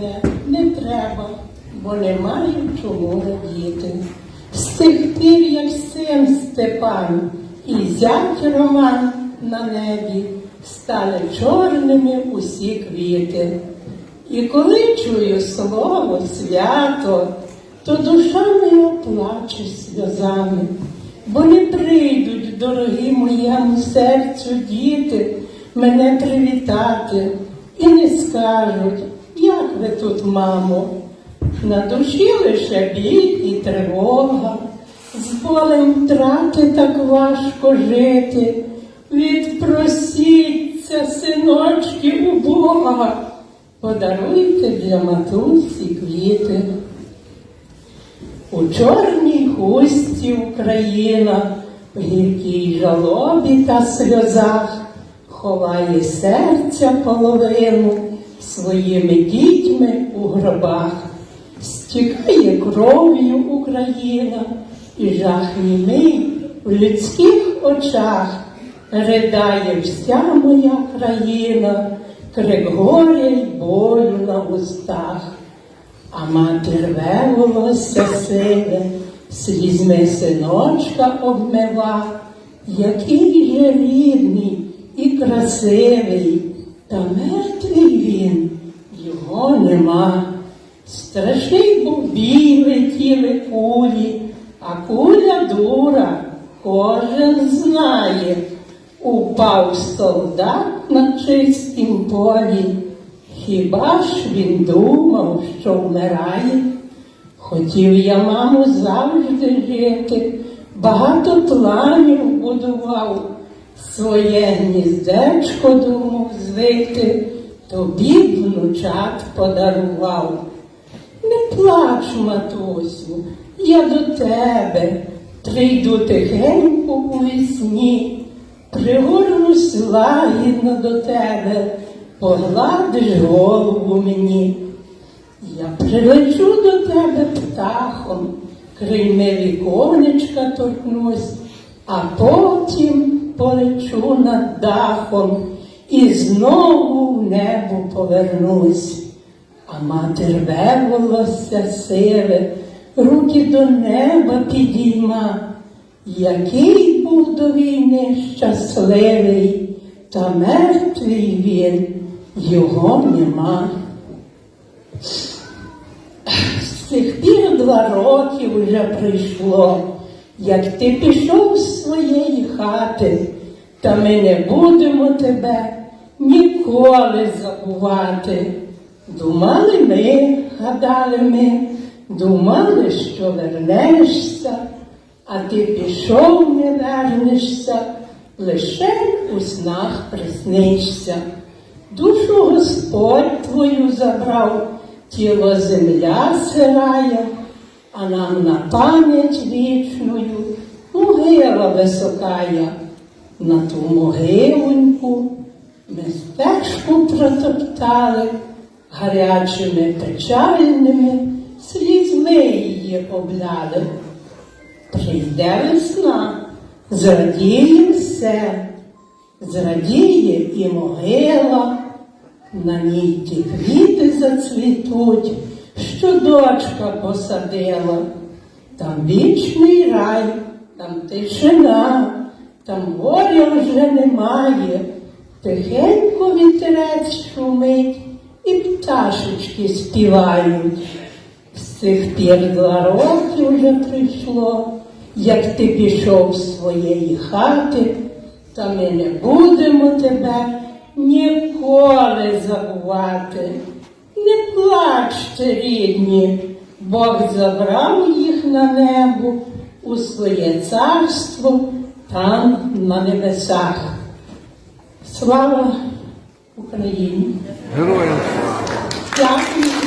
мене не треба, бо немає чому радіти. З тих пір, як син Степан і зять Роман на небі, стали чорними усі квіти. І коли чую слово свято, то душа моя плаче сльозами, бо не прийдуть, дорогі моєму серцю діти, мене привітати і не скажуть, ви тут, мамо. На душі лише біль і тривога, з болем втрати так важко жити. Відпросіться, синочки, у Бога, подаруйте для матусі квіти. У чорній хустці Україна, в гіркій жалобі та сльозах, ховає серця половину своїми дітьми у гробах. Стікає кров'ю Україна, і жах німий в людських очах, ридає вся моя країна, крик горя й болю на устах. А мати рве волосся сиве, слізьми синочка обмива, який же рідний і красивий, та мертвий він, його нема. Страшний був бій летіли кулі, а куля дура, кожен знає. Упав солдат на чистім полі. Хіба ж він думав, що вмирає? Хотів я, мамо, завжди жити, багато планів будував, своє гніздечко думав звити, тобі внучат подарував. Не плач, матусю, я до тебе прийду тихенько у вісні, пригорнусь лагідно до тебе, погладиш голову мені. Я прилечу до тебе птахом, крильми віконечка торкнусь, а потім полечу над дахом і знову в небо повернусь. А мати рве волосся сиве, руки до неба підійма. Який був до війни щасливий, та мертвий він, його нема. З цих пір два роки вже прийшло, як ти пішов з своєї хати, та ми не будемо тебе ніколи забувати. Думали ми, гадали ми, думали, що вернешся, а ти пішов, не вернешся, лише у снах приснишся. Душу Господь твою забрав, тіло земля сирає, а нам на пам'ять вічною могила високая. На ту могилоньку ми стежку протоптали, гарячими печальними слізьми її обляли. Прийде весна, зрадіє все, зрадіє і могила, на ній ті квіти зацвітуть, що дочка посадила. Там вічний рай, там тишина, там горя вже немає, тихенько вітерець шумить і пташечки співають. З цих пір два роки вже прийшло, як ти пішов з своєї хати, та ми не будемо тебе ніколи забувати. Не плачте, рідні, Бог забрав їх на небо у своє царство там на небесах. Слава Україні! Героям. Дякую